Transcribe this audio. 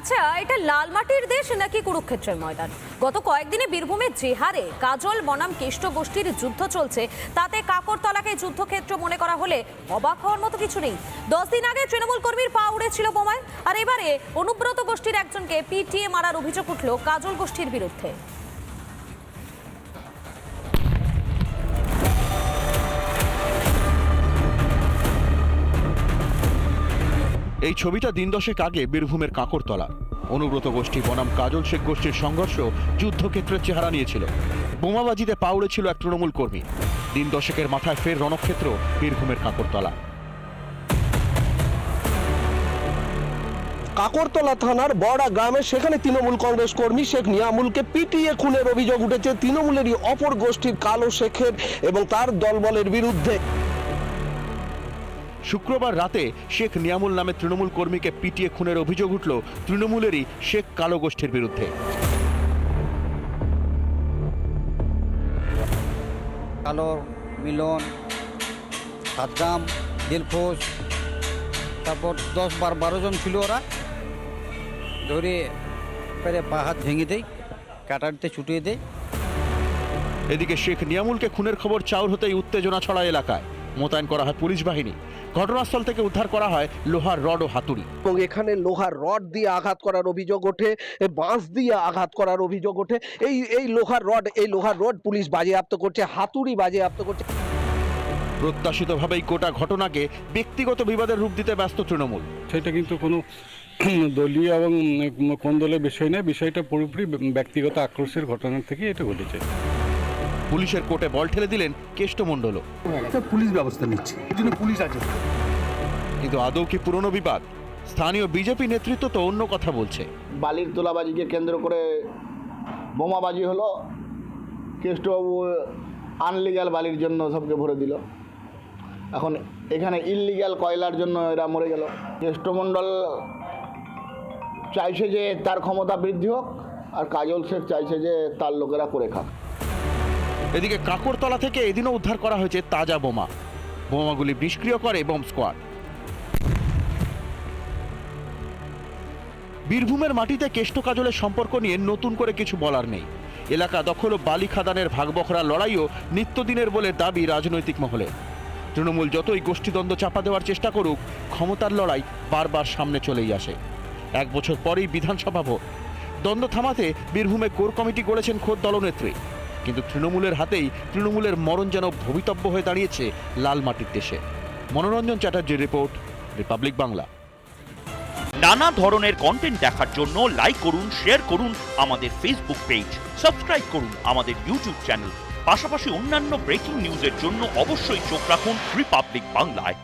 আচ্ছা এটা লাল মাটির দেশ নাকি কুরুক্ষেত্রের ময়দান? গত কয়েকদিনে বীরভূমে যে হারে কাজল বনাম কেষ্ট গোষ্ঠীর যুদ্ধ চলছে। তাতে কাকরতলাকে যুদ্ধক্ষেত্র মনে করা হলে অবাক হওয়ার মতো কিছু নেই। দশ দিন আগে তৃণমূল কর্মীর পা উড়েছিল বোমায়। আর এবারে অনুব্রত গোষ্ঠীর একজনকে পিটিএ মারার অভিযোগ উঠল কাজল গোষ্ঠীর বিরুদ্ধে। এই ছবিটা দিন দশেক আগে বীরভূমের কাকরতলা। অনুব্রত গোষ্ঠী, বনাম কাজল শেখ গোষ্ঠীর সংঘর্ষ যুদ্ধক্ষেত্রের চেহারা নিয়েছিল। বোমাবাজিতে পা উড়েছিল এক তৃণমূল কর্মী। দিন দশেকের মাথায় ফের রণক্ষেত্র বীরভূমের কাকরতলা। কাকরতলা থানার বড়া গ্রামে সেখানে তৃণমূল কংগ্রেস কর্মী শেখ নিয়ামুলকে পিটিয়ে খুনের অভিযোগ উঠেছে তৃণমূলেরই অপর গোষ্ঠীর কালো শেখের এবং তার দলবলের বিরুদ্ধে। শুক্রবার রাতে শেখ নিয়ামুল নামে তৃণমূল কর্মীকে পিটিয়ে খুনের অভিযোগ উঠল তৃণমূলেরই শেখ কালো গোষ্ঠীর বিরুদ্ধে। কালো মিলন সাদ্দাম দিলফোজ তারপর দশ বার বারো জন ছিল ওরা। ধরে পেরে পা হাত ভেঙে দেয় কাটারিতে ছুটিয়ে দেয়। এদিকে শেখ নিয়ামুলকে খুনের খবর চাউর হতেই উত্তেজনা ছড়া এলাকায়। মোতায়েন করা হয় পুলিশ বাহিনী। ঘটনাস্থল থেকে উদ্ধার করা হয় লোহার রড ও হাতুড়ি। এবং এখানে লোহার রড দিয়ে আঘাত করার অভিযোগ ওঠে বাঁশ দিয়ে আঘাত করার অভিযোগ ওঠে। এই এই লোহার রড এই লোহার রড পুলিশ বাজেয়াপ্ত করছে হাতুড়ি বাজেয়াপ্ত করছে। প্রত্যাশিতভাবেই গোটা ঘটনাকে ব্যক্তিগত বিবাদের রূপ দিতে ব্যস্ত তৃণমূল। সেটা কিন্তু কোনো দলীয় এবং কোন দলের বিষয় নয় বিষয়টা পুরোপুরি ব্যক্তিগত আক্রোশের ঘটনা থেকে এটা ঘটেছে। পুলিশের কোর্টে বল ঠেলে দিলেন কেষ্টমণ্ডলও একটা পুলিশ ব্যবস্থা নিচ্ছে। এই জন্য পুলিশ আছে। কিন্তু আদৌ কি পুরনো বিবাদ? স্থানীয় বিজেপি নেতৃত্ব তো অন্য কথা বলছে। বালির তোলাবাজিকে কেন্দ্র করে বোমাবাজি হলো। কেষ্টবাবু আনলিগাল বালির জন্য সবকে ভরে দিল। এখন এখানে ইললিগাল কয়লার জন্য এরা মরে গেল। কেষ্টমণ্ডল চাইছে যে তার ক্ষমতা বৃদ্ধি হোক আর কাজল শেখ চাইছে যে তার লোকেরা করে খাক। এদিকে কাকরতলা থেকে এদিনও উদ্ধার করা হয়েছে তাজা বোমা। বোমাগুলি নিষ্ক্রিয় করে বোম স্কোয়াড বীরভূমের মাটিতে কেষ্ট কাজলের সম্পর্ক নিয়ে নতুন করে কিছু বলার নেই। এলাকা দখল ও বালি খাদানের ভাগবখরা লড়াইও নিত্যদিনের বলে দাবি রাজনৈতিক মহলে। তৃণমূল যতই গোষ্ঠীদ্বন্দ্ব চাপা দেওয়ার চেষ্টা করুক, ক্ষমতার লড়াই বারবার সামনে চলেই আসে। এক বছর পরেই বিধানসভা ভোট। দ্বন্দ্ব থামাতে বীরভূমে কোর কমিটি গড়েছেন খোদ দলনেত্রী। কিন্তু তৃণমূলের হাতেই তৃণমূলের মরণ যেন ভবিতব্য হয়ে দাঁড়িয়েছে লাল মাটির দেশে। মনোরঞ্জন চ্যাটার্জির রিপোর্ট, রিপাবলিক বাংলা। নানা ধরনের কন্টেন্ট দেখার জন্য লাইক করুন শেয়ার করুন আমাদের ফেসবুক পেজ সাবস্ক্রাইব করুন আমাদের ইউটিউব চ্যানেল পাশাপাশি অন্যান্য ব্রেকিং নিউজের জন্য অবশ্যই চোখ রাখুন রিপাবলিক বাংলায়